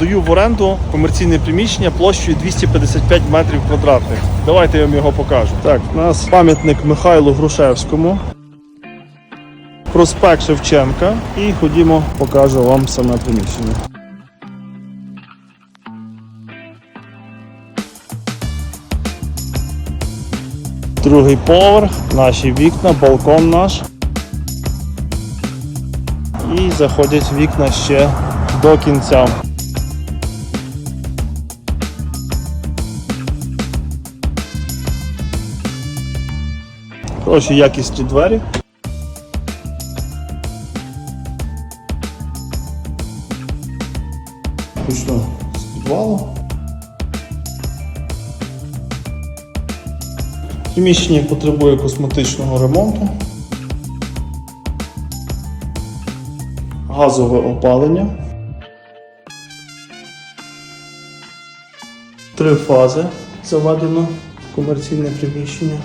здаю в оренду комерційне приміщення площею 255 метрів квадратних. Давайте я вам його покажу. Так, у нас пам'ятник Михайлу Грушевському. Проспект Шевченка. І ходімо, покажу вам саме приміщення. Другий поверх, наші вікна, балкон наш. І заходять вікна ще до кінця. Хороші якісні двері. Почну з підвалу. Приміщення потребує косметичного ремонту. Газове опалення. Три фази заведено в комерційне приміщення.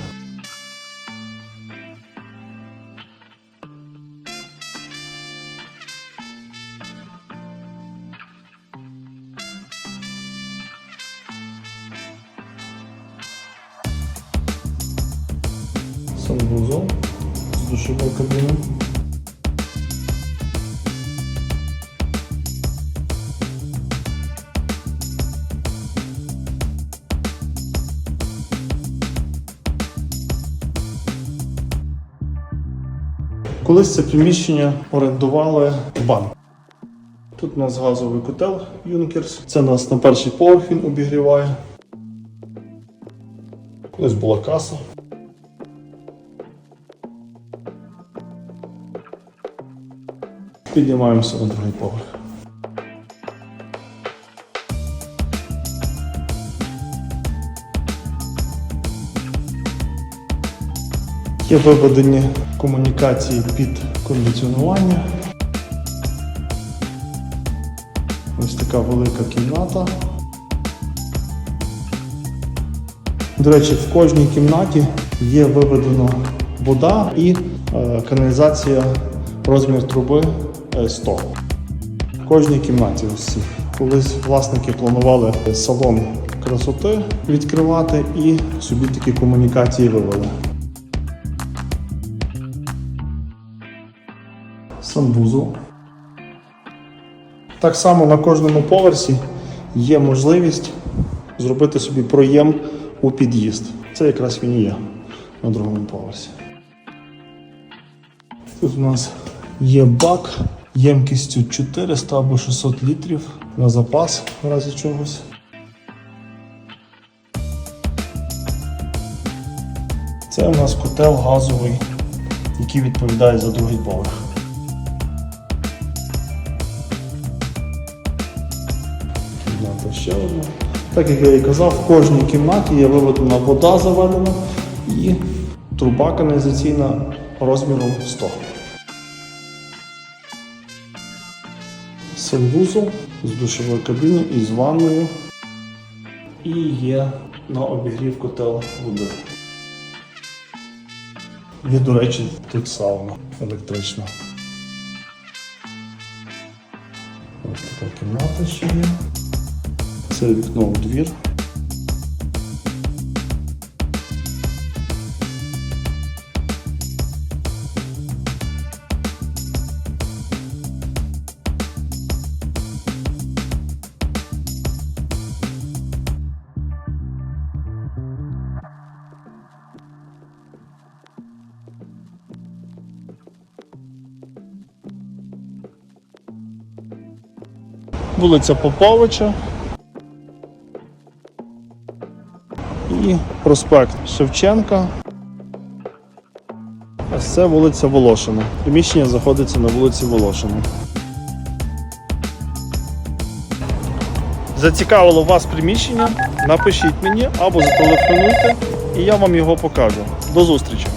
Санвузол з душовою кабіною. Колись це приміщення орендували банк. Тут у нас газовий котел Юнкерс. Це нас на перший поверх він обігріває. Колись була каса. Піднімаємося на другий поверх. Є виведені комунікації під кондиціонування. Ось така велика кімната. До речі, в кожній кімнаті є виведена вода і е, каналізація розмір труби 100. В кожній кімнаті ось. Колись власники планували салон красоти відкривати і собі такі комунікації вивели. санвузол. Так само на кожному поверсі є можливість зробити собі проєм у під'їзд. Це якраз він і є на другому поверсі. Тут у нас є бак ємкістю 400 або 600 літрів на запас в разі чогось. Це у нас котел газовий, який відповідає за другий поверх. Кімната ще одна. Так як я і казав, в кожній кімнаті є виведена вода заведена і труба каналізаційна розміром 100. Санвузол з душовою кабіною і з ванною. І є на обігрів котел води. Є, до речі, тут сауна електрична. Ось така кімната ще є. Це вікно у двір. Вулиця Поповича. І проспект Шевченка. А це вулиця Волошина. Приміщення знаходиться на вулиці Волошина. Зацікавило вас приміщення? Напишіть мені або зателефонуйте, і я вам його покажу. До зустрічі!